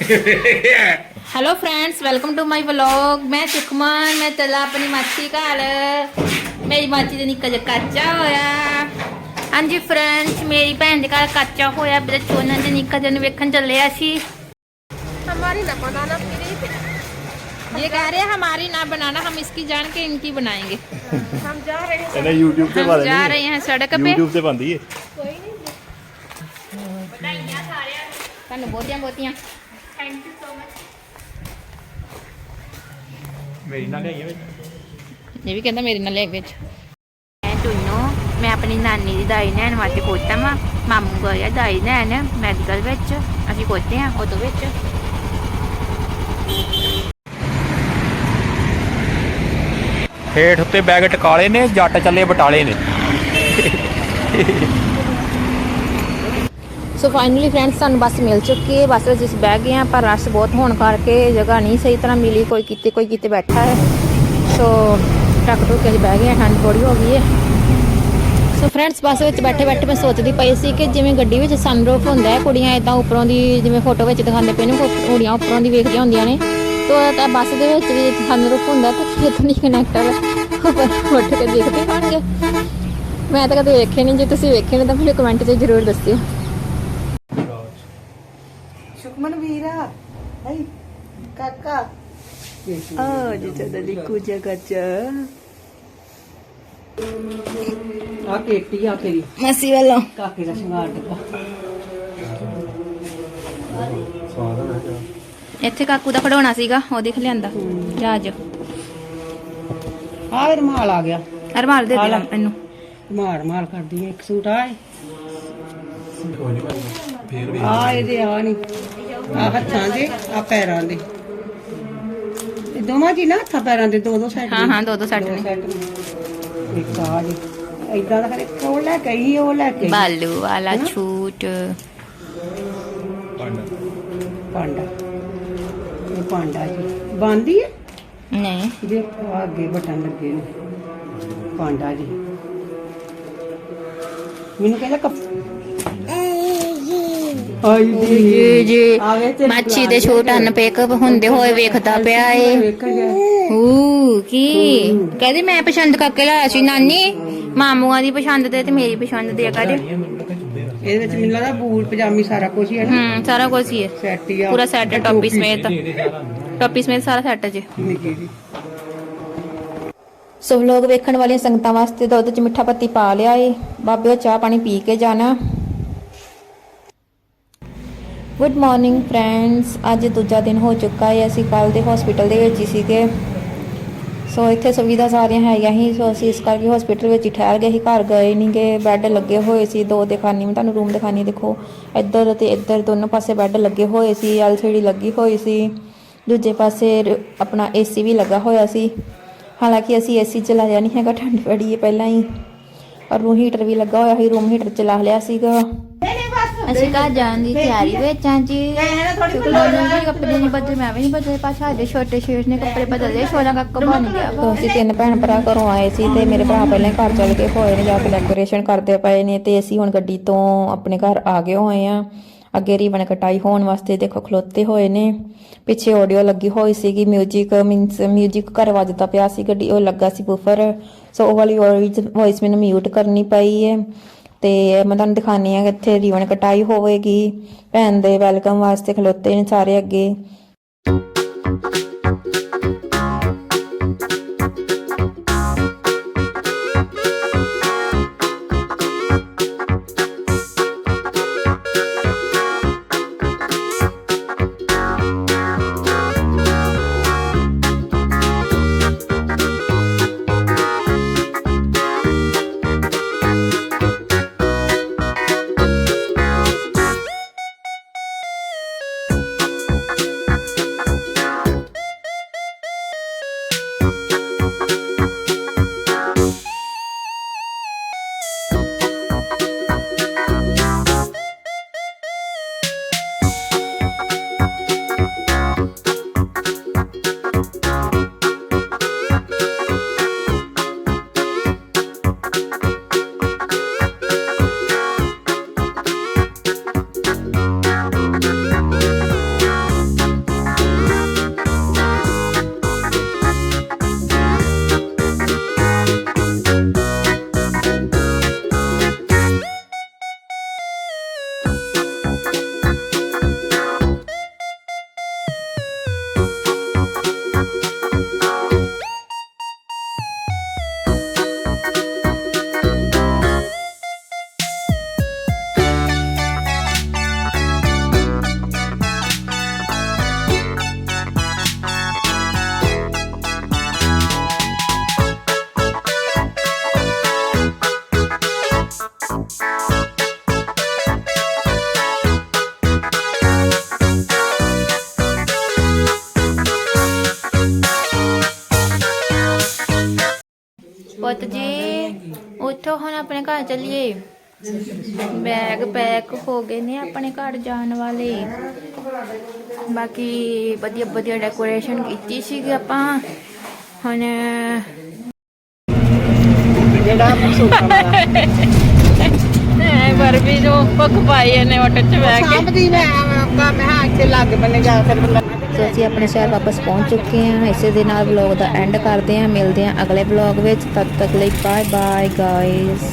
hello friends welcome to my vlog ਮੈਂ ਸੁਖਮਨ ਮੈਂ ਚੱਲਾ ਆਪਣੀ ਮਾਸੀ ਘਰ ਮੇਰੀ ਮਾਸੀ ਦੇ ਨਿੱਕਾ ਜਿਹਾ ਕੱਚਾ ਹੋਇਆ ਹਾਂਜੀ ਫਰੈਂਡਸ ਮੇਰੀ ਭੈਣ ਦੇ ਘਰ ਕੱਚਾ ਹੋਇਆ ਮੇਰੇ ਚੋਨਾਂ ਦੇ ਨਿੱਕਾ ਜਿਹਾ ਨੂੰ ਵੇਖਣ ਚੱਲੇ ਅਸੀਂ हमारी ना बनाना प्लीज ये कह रहे हैं हमारी ना बनाना हम इसकी जान के इनकी बनाएंगे हम जा रहे हैं ਇਹਨੇ YouTube ਤੇ हम ਪਾ जा ਦੇਣੀ रहे हैं सड़क पे YouTube ਤੇ ਬੰਦੀ ਏ ਵਧਾਈਆਂ ਸਾਰਿਆਂ ਨੂੰ ਤੁਹਾਨੂੰ ਬਹੁਤੀਆਂ ਬਹੁਤੀਆਂ ਥੈਂਕ ਯੂ ਸੋ ਮਚ ਮੇਰੀ ਨਾਲ ਲਈ ਵਿੱਚ ਇਹ ਵੀ ਕਹਿੰਦਾ ਮੇਰੇ ਨਾਲ ਲੈ ਵਿੱਚ ਮੈਂ ਚੁੰਨੋ ਮੈਂ ਆਪਣੀ ਨਾਨੀ ਦੀ ਦਾਈ ਲੈਣ ਵਾਸਤੇ ਕੋਤਾ ਵਾ ਮਾਮੂ ਗਿਆ ਦਾਈ ਲੈਣ ਮੈਡੀਕਲ ਵਿੱਚ ਅਸੀਂ ਕੋਤੇ ਆ ਉਹਦੇ ਵਿੱਚ ਹੇਠ ਉੱਤੇ ਬੈਗ ਟਕਾਲੇ ਨੇ ਜੱਟ ਚੱਲੇ ਬਟਾਲੇ ਨੇ ਸੋ ਫਾਈਨਲੀ ਫਰੈਂਡਸ ਸਾਨੂੰ ਬੱਸ ਮਿਲ ਚੁੱਕੀ ਹੈ। ਬੱਸ ਵਿੱਚ ਅਸੀਂ ਬਹਿ ਗਏ ਹਾਂ, ਪਰ ਰਸ਼ ਬਹੁਤ ਹੋਣ ਕਰਕੇ ਜਗ੍ਹਾ ਨਹੀਂ ਸਹੀ ਤਰ੍ਹਾਂ ਮਿਲੀ। ਕੋਈ ਕਿਤੇ ਕੋਈ ਕਿਤੇ ਬੈਠਾ ਹੈ। ਸੋ ਟੱਕ ਟੁੱਕ ਕੇ ਬਹਿ ਗਏ ਹਾਂ, ਠੰਡ ਬੜੀ ਹੋ ਗਈ ਹੈ। ਸੋ ਫਰੈਂਡਸ ਬੱਸ ਵਿੱਚ ਬੈਠੇ ਬੈਠੇ ਮੈਂ ਸੋਚਦੀ ਪਈ ਸੀ ਕਿ ਜਿਵੇਂ ਗੱਡੀ ਵਿੱਚ ਸਨਰੂਫ ਹੁੰਦਾ ਹੈ, ਕੁੜੀਆਂ ਇਦਾਂ ਉੱਪਰੋਂ ਦੀ ਜਿਵੇਂ ਫੋਟੋ ਵਿੱਚ ਦਿਖਾਉਂਦੇ ਪਏ ਨੇ ਕੁੜੀਆਂ ਉੱਪਰੋਂ ਦੀ ਵੇਖਦੀਆਂ ਹੁੰਦੀਆਂ ਨੇ। ਤਾਂ ਬੱਸ ਦੇ ਵਿੱਚ ਵੀ ਸਨਰੂਫ ਹੁੰਦਾ ਤਾਂ ਖੇਤ ਨਹੀਂ ਕਨੈਕਟਰ ਉੱਪਰ ਉੱਠ ਕੇ ਦੇਖਦੇ ਹੋਣਗੇ। ਮੈਂ ਤਾਂ ਕਦੇ ਵੇਖੇ ਨਹੀਂ। ਜੇ ਤੁਸੀਂ ਵੇਖੇ ਨੇ, ਤਾਂ ਮੈਨੂੰ ਕਮੈਂਟ 'ਚ ਜ਼ਰੂਰ ਦੱਸਿਓ। ਸੁਖਮਨ ਵੀਰਾ ਹੈ ਕਾਕਾ। ਆ ਜੀ ਚਦਲੀ ਕੁਜਾ ਗੱਜਾ। ਆ ਕੇਟੀ ਆ ਤੇਰੀ। ਮਸੀ ਵੱਲੋਂ। ਕਾਕੇ ਦਾ ਸ਼ਿੰਗਾਰ ਡੱਬਾ। ਇੱਥੇ ਕਾਕੂ ਦਾ ਖੜਾਉਣਾ ਸੀਗਾ ਉਹ ਦੇਖ ਲਿਆਂਦਾ। ਜਹਾਜ਼ ਆ ਰਮਾਲ ਆ ਗਿਆ। ਅਰਮਾਲ ਦੇ ਦੇ। ਮੈਨੂੰ। ਮਾਰ ਮਾਰ ਕਰਦੀ ਇੱਕ ਸੂਟ ਆ ਆ ਇਹਦੇ ਆ ਨਹੀਂ ਆ ਹੱਥਾਂ ਦੇ ਆ ਪੈਰਾਂ ਦੇ। ਇਹ ਦੋਵਾਂ ਜੀ ਨਾ ਹੱਥਾਂ ਪੈਰਾਂ ਦੇ ਦੋ ਦੋ ਸੈੱਟ ਹਾਂ ਹਾਂ ਦੋ ਦੋ ਸੈੱਟ ਨੇ। ਇੱਕ ਆ ਜੀ ਇਦਾਂ ਦਾ ਕਰੇ ਉਹ ਲੈ ਕੇ ਆਈ ਉਹ ਲੈ ਕੇ। ਬਾਲੂ ਵਾਲਾ ਛੂਟ। ਪਾਂਡਾ। ਇਹ ਪਾਂਡਾ ਜੀ। ਬੰਦੀ ਹੈ? ਨਹੀਂ। ਦੇਖੋ ਅੱਗੇ ਬਟਨ ਲੱਗੇ ਨੇ। ਪਾਂਡਾ ਜੀ। ਮੈਨੂੰ ਕਹਿੰਦਾ ਕੱਪ ਆਈ ਜੀ ਜੀ। ਆਵੇ ਤੇ ਮੱਛੀ ਦੇ ਛੂਟ ਅਨ ਪੇਕਅਪ ਹੁੰਦੇ ਹੋਏ ਵੇਖਦਾ ਪਿਆ ਏ। ਹੂ ਕੀ? ਕਹਿੰਦੀ ਮੈਂ ਪਸੰਦ ਕਰਕੇ ਲਾਇਆ ਸੀ ਨਾਨੀ। ਮਾਮੂਆਂ ਦੀ ਪਸੰਦ ਤੇ ਤੇ ਮੇਰੀ ਪਸੰਦ ਦੇ ਕਰ ਇਹਦੇ ਵਿੱਚ ਮੈਨੂੰ ਲੱਗਦਾ ਬੂਟ ਪਜਾਮੀ ਸਾਰਾ ਕੁਝ ਹੀ ਹੈ ਨਾ। ਹੂੰ ਸਾਰਾ ਕੁਝ ਹੀ ਹੈ ਸੈੱਟ ਹੀ ਆ। ਪੂਰਾ ਸੈੱਟ ਟੋਪੀ ਸਮੇਤ। ਟੋਪੀ ਸਮੇਤ ਸਾਰਾ ਸੈੱਟ ਜੇ। ਸੋ ਲੋਕ ਵੇਖਣ ਵਾਲੀਆਂ ਸੰਗਤਾਂ ਵਾਸਤੇ ਦੁੱਧ 'ਚ ਮਿੱਠਾ ਪੱਤੀ ਪਾ ਲਿਆ ਏ। ਬਾਬਿਓ ਚਾਹ ਪਾਣੀ ਪੀ ਕੇ ਜਾਣਾ। ਗੁੱਡ ਮਾਰਨਿੰਗ ਫਰੈਂਡਸ ਅੱਜ ਦੂਜਾ ਦਿਨ ਹੋ ਚੁੱਕਾ ਹੈ। ਅਸੀਂ ਕੱਲ ਦੇ ਹਸਪੀਟਲ ਦੇ ਵਿੱਚ ਹੀ ਸੀਗੇ। ਸੋ ਇੱਥੇ ਸੁਵਿਧਾ ਸਾਰੀਆਂ ਹੈਗੀਆਂ ਹੀ ਸੋ ਅਸੀਂ ਇਸ ਕਰਕੇ ਹਸਪੀਟਲ ਵਿੱਚ ਹੀ ਠਹਿਰ ਗਏ ਸੀ। ਘਰ ਗਏ ਨਹੀਂਗੇ ਬੈੱਡ ਲੱਗੇ ਹੋਏ ਸੀ। ਦੋ ਦਿਖਾਨੀ, ਮੈਂ ਤੁਹਾਨੂੰ ਰੂਮ ਦਿਖਾਨੀ, ਦੇਖੋ। ਇੱਧਰ ਤੇ ਇੱਧਰ ਦੋਨੋਂ ਪਾਸੇ ਬੈੱਡ ਲੱਗੇ ਹੋਏ ਸੀ। ਐਲਸੀਡੀ ਲੱਗੀ ਹੋਈ ਸੀ। ਦੂਜੇ ਪਾਸੇ ਰ- ਆਪਣਾ ਏਸੀ ਵੀ ਲੱਗਾ ਹੋਇਆ ਸੀ। ਹਾਲਾਂਕਿ ਅਸੀਂ ਏਸੀ ਚਲਾਇਆ ਨਹੀਂ ਹੈਗਾ। ਠੰਡ ਬੜੀ ਹੈ ਪਹਿਲਾਂ ਹੀ। ਔਰ ਰੂਮ ਹੀਟਰ ਵੀ ਲੱਗਾ ਹੋਇਆ ਸੀ। ਰੂਮ ਹੀਟਰ ਚਲਾ ਲਿਆ ਸੀਗਾ। ਅਸੀਂ ਘਰ ਜਾਣ ਦੀ ਤਿਆਰੀ ਵਿੱਚ ਆਂ ਜੀ ਕਿਉਂਕਿ ਲੋਕਾਂ ਦੇ ਕੱਪੜੇ ਨਹੀਂ ਬਦਲੇ ਮੈਂ ਵੀ ਨਹੀਂ ਬਦਲੇ ਪਾਛਾ ਸਾਡੇ ਛੋਟੇ ਸ਼ੇਰ ਨੇ ਕੱਪੜੇ ਬਦਲੇ ਛੋਲਾ ਕੱਕ ਬਣ ਗਿਆ ਵਾ। ਅਸੀਂ ਤਿੰਨ ਭੈਣ ਭਰਾ ਘਰੋਂ ਆਏ ਸੀ ਤੇ ਮੇਰੇ ਭਰਾ ਪਹਿਲਾਂ ਹੀ ਘਰ ਚਲੇ ਗਏ ਹੋਏ ਨੇ ਜਾ ਕੇ ਡੈਕੋਰੇਸ਼ਨ ਕਰਦੇ ਪਏ ਨੇ ਤੇ ਅਸੀਂ ਹੁਣ ਗੱਡੀ ਤੋਂ ਆਪਣੇ ਘਰ ਆ ਗਏ ਹੋਏ ਆ ਅੱਗੇ ਰੀਬਨ ਕਟਾਈ ਹੋਣ ਵਾਸਤੇ ਦੇਖੋ ਖਲੋਤੇ ਹੋਏ ਨੇ ਪਿੱਛੇ ਆਡੀਓ ਲੱਗੀ ਹੋਈ ਸੀਗੀ 뮤직 ਮੀਨਸ 뮤직 ਘਰ ਵੱਜਦਾ ਪਿਆ ਸੀ ਗੱਡੀ ਉਹ ਲੱਗਾ ਸੀ ਬੂਫਰ ਸੋ ਉਹ ਵਾਲੀ ਵੌਇਸ ਮੈਨੂੰ ਮਿਊਟ ਕਰਨੀ ਪਈ ਹੈ ਤੇ ਮੈਂ ਤੁਹਾਨੂੰ ਦਿਖਾਣੀ ਆ ਕਿ ਇੱਥੇ ਰੀਵਨ ਕਟਾਈ ਹੋਵੇਗੀ। ਭੈਣ ਦੇ ਵੈਲਕਮ ਵਾਸਤੇ ਖਲੋਤੇ ਨੇ ਸਾਰੇ ਅੱਗੇ। ਉੱਠੋ ਹੁਣ ਆਪਣੇ ਘਰ ਚੱਲੀਏ। ਬੈਗ ਪੈਕ ਹੋ ਗਏ ਨੇ ਆਪਣੇ ਘਰ ਜਾਣ ਵਾਲੇ। ਬਾਕੀ ਵਧੀਆ ਵਧੀਆ ਡੈਕੋਰੇਸ਼ਨ ਕੀਤੀ ਸੀਗੀ ਆਪਾਂ। ਹੁਣ ਜਿਹੜਾ ਸੂਟਾ ਐ ਬਰਬੀ ਨੂੰ ਭੁੱਖ ਪਾਈ ਇਹਨੇ ਆਟੋ 'ਚ ਬਹਿ ਕੇ। ਸਾਂਭਦੀ ਮੈਂ ਆਵਾਂ ਮੈਂ ਹਾਂ ਇੱਥੇ ਲੱਗ ਬੰਨੇ ਜਾ ਫਿਰ ਬੰਦਾ ਸੋ ਅਸੀਂ ਆਪਣੇ ਸ਼ਹਿਰ ਵਾਪਸ ਪਹੁੰਚ ਚੁੱਕੇ ਹਾਂ। ਇਸੇ ਦੇ ਨਾਲ ਵਲੌਗ ਦਾ ਐਂਡ ਕਰਦੇ ਹਾਂ। ਮਿਲਦੇ ਹਾਂ ਅਗਲੇ ਵਲੌਗ ਵਿੱਚ। ਤਦ ਤੱਕ ਲਈ ਬਾਏ ਬਾਏ ਗਾਇਸ